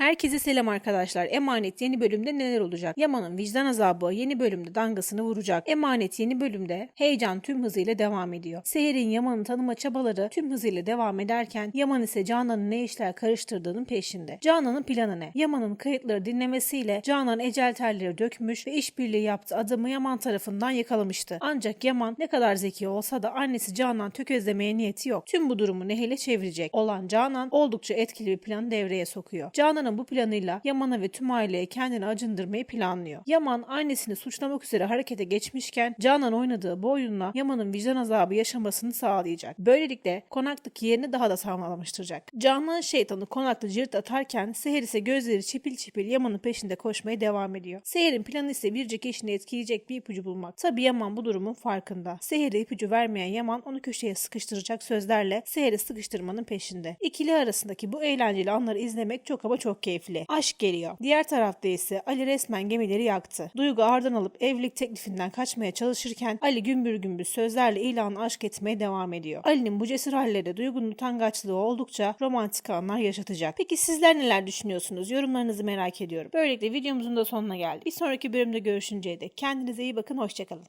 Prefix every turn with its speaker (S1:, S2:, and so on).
S1: Herkese selam arkadaşlar. Emanet yeni bölümde neler olacak? Yaman'ın vicdan azabı yeni bölümde dangasını vuracak. Emanet yeni bölümde heyecan tüm hızıyla devam ediyor. Seher'in Yaman'ı tanıma çabaları tüm hızıyla devam ederken Yaman ise Canan'ın ne işler karıştırdığının peşinde. Canan'ın planı ne? Yaman'ın kayıtları dinlemesiyle Canan ecel terleri dökmüş ve işbirliği yaptığı adamı Yaman tarafından yakalamıştı. Ancak Yaman ne kadar zeki olsa da annesi Canan tökezlemeye niyeti yok. Tüm bu durumu Nehir'e çevirecek olan Canan oldukça etkili bir plan devreye sokuyor. Canan'ın bu planıyla Yaman'a ve tüm aileye kendini acındırmayı planlıyor. Yaman annesini suçlamak üzere harekete geçmişken Canan oynadığı bu oyunla Yaman'ın vicdan azabı yaşamasını sağlayacak. Böylelikle konaktaki yerini daha da sağlamlaştıracak. Canan şeytanı konakta cirit atarken Seher ise gözleri çipil çipil Yaman'ın peşinde koşmaya devam ediyor. Seher'in planı ise biricik eşini etkileyecek bir ipucu bulmak. Tabi Yaman bu durumun farkında. Seher'e ipucu vermeyen Yaman onu köşeye sıkıştıracak sözlerle Seher'i sıkıştırmanın peşinde. İkili arasındaki bu eğlenceli anları izlemek çok ama çok keyifli. Aşk geliyor. Diğer tarafta ise Ali resmen gemileri yaktı. Duygu ardından alıp evlilik teklifinden kaçmaya çalışırken Ali gümbür gümbür sözlerle ilanı aşk etmeye devam ediyor. Ali'nin bu cesur halleri Duygu'nun utangaçlığı oldukça romantik anlar yaşatacak. Peki sizler neler düşünüyorsunuz? Yorumlarınızı merak ediyorum. Böylelikle videomuzun da sonuna geldik. Bir sonraki bölümde görüşünceye dek kendinize iyi bakın. Hoşçakalın.